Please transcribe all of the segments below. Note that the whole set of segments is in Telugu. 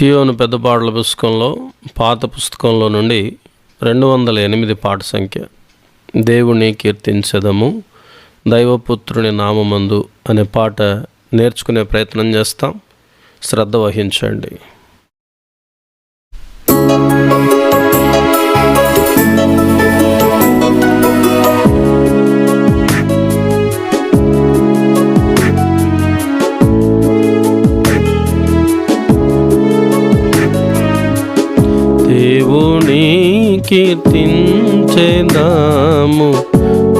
సియోను పెద్దపాటల పుస్తకంలో పాత పుస్తకంలో నుండి రెండు వందల ఎనిమిది పాట సంఖ్య దేవుని కీర్తించదము దైవపుత్రుని నామమందు అనే పాట నేర్చుకునే ప్రయత్నం చేస్తాం. శ్రద్ధ వహించండి. కీర్తించేదాము.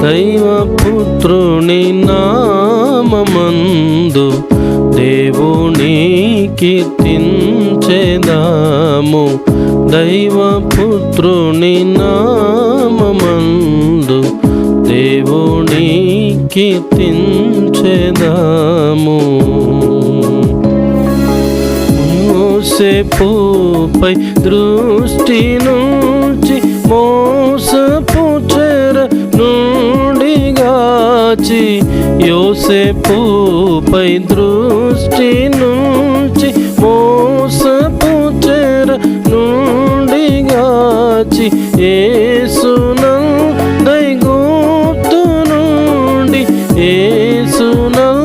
దైవపుత్రుని నామందు దేవుని కీర్తించేదాము. దైవపుత్రుని నామందు దేవుని కీర్తించేదాము. మోసపుపై దృష్టి నుంచి యోసెపుపై దృష్టి నుంచి మోసపుచెర నుండిగాచి ఏసునం దైగోప్తు నుండి ఏసునం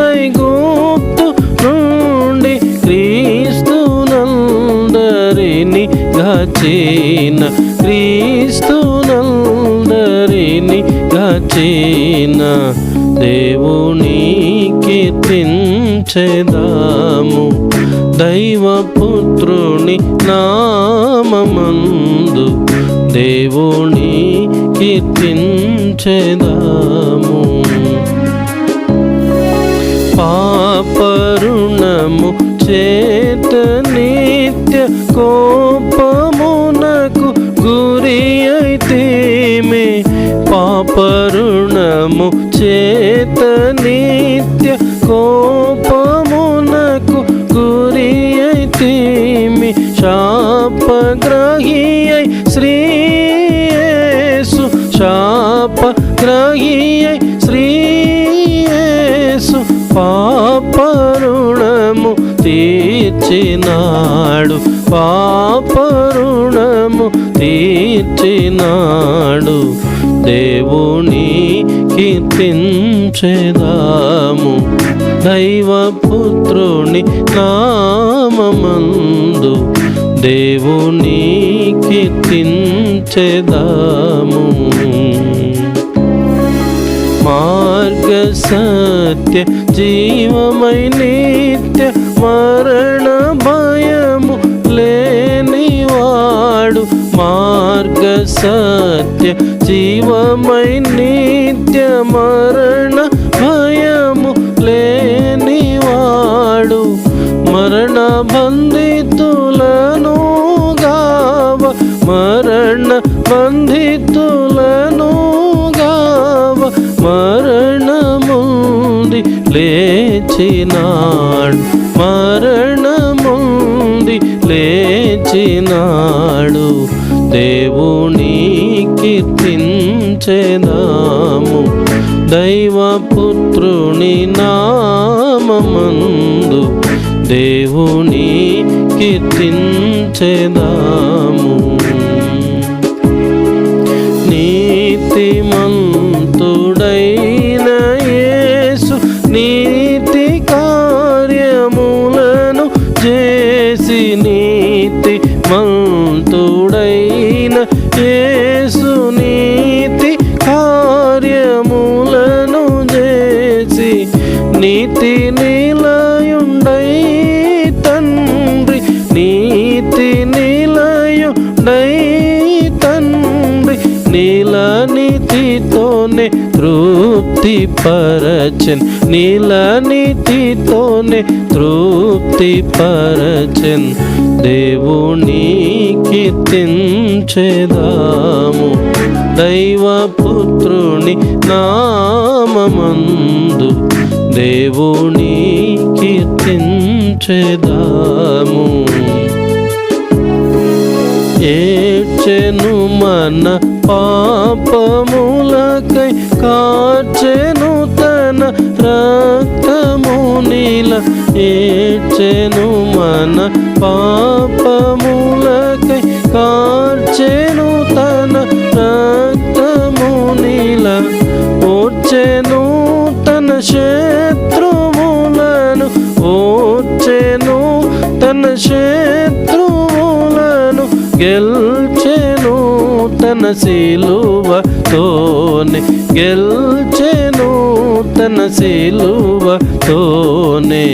దైగోప్తు నుండి క్రీస్తునందరిని గచిన దేవుని కీర్తించెదాము. దైవపుత్రుని నామందు దేవుని కీర్తించెదాము. పాపరుణము చేత నిత్య కోపమునకు గురి అయితేమే. పాపరుణము చే శాపగ్రహి శ్రీయేసు శాపగ్రహి అయి శ్రీయేసు పాపరుణము తీర్చినాడు పాపరుణము తీర్చినాడు. దేవుని కీర్తించేదాము దైవపుత్రుని నామమందు దేవుని తించెదాము మార్గ సత్య జీవమై నిత్య మరణ భయము లేనివాడు. మార్గ సత్య జీవమై నిత్య మరణ భయ బంధితులను గావ మరణముంది లేచినాడు. మరణముంది లేచినాడు. దేవుని కీర్తించెదాము దైవపుత్రుని నామందు దేవుని కీర్తించెదాము నీతి నిలయుండై తండ్రి నీతి నిలయుండై తండ్రి నీల నీతితోనే తృప్తి పరచన్ నీల నీతితోనే తృప్తి పరచన్ దేవునికి తించెదాము దైవ పుత్రుని నా నామమందు దేవుని కీర్తించేదాము. ఏడ్చెను మన పాపములకై కాచెను తన రక్తమునిల ఏడ్చెను మన పాపములకై కాచెను తన రక్తమునిల ఓడ్చెను శత్రువులను ఓచెను తన శత్రువులను గెల్చెను తన శిలువతోనే గెల్చెను తన శిలువతోనే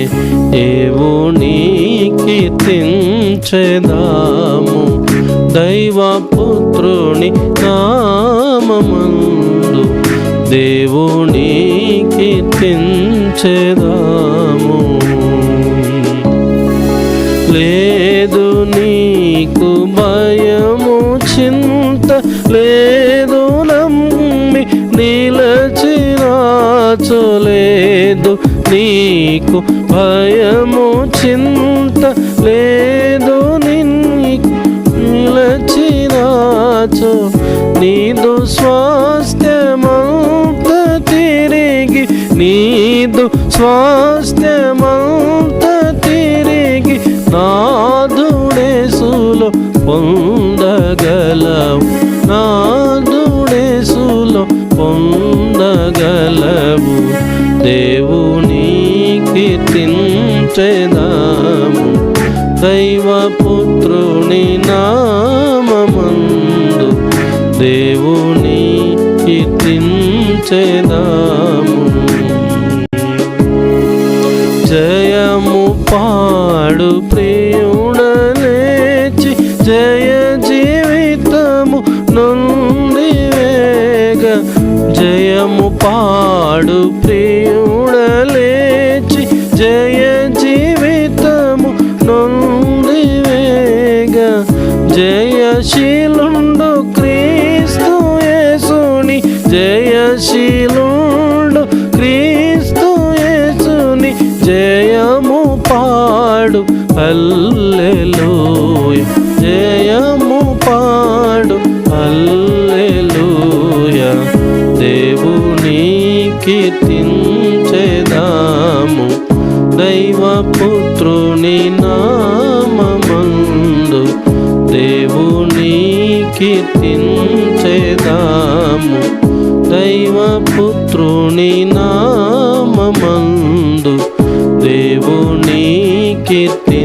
దేవునికి తించెదాము దైవపుత్రుని నామమందు దేవుని కీర్తించేదాము. లేదు నీకు భయము చింత లేదు నమ్మి నిలచిరాచు లేదు నీకు భయము చింత లేదు నీకు నిలచిరాచు నీదు స్వా నీదు స్వాస్థ్యమంత తిరిగి నాదుడేసులో పొందగలవు నాదుడేసులో పొందగలవు. దేవుని కీర్తించెదాము. దైవపుత్రుని నామమందు దేవుని కీర్తించెదాము. వాడు ప్రియుడనేచి జయ జీవితము నుండి వేగ జయము పాడు ప్రియుడలేచి జయ జీవితము నుండి వేగ జయశీలుండు క్రీస్తు యేసుని జయశీలుండు క్రీస్తు యేసుని జయ అల్లెలూయ జయము పాడు. అల్లెలూయ దేవుని కీర్తించెదాము. దైవపుత్రుని నామందు దేవుని కీర్తించెదాము. దైవపుత్రుని నామందు దేవుని కీర్తి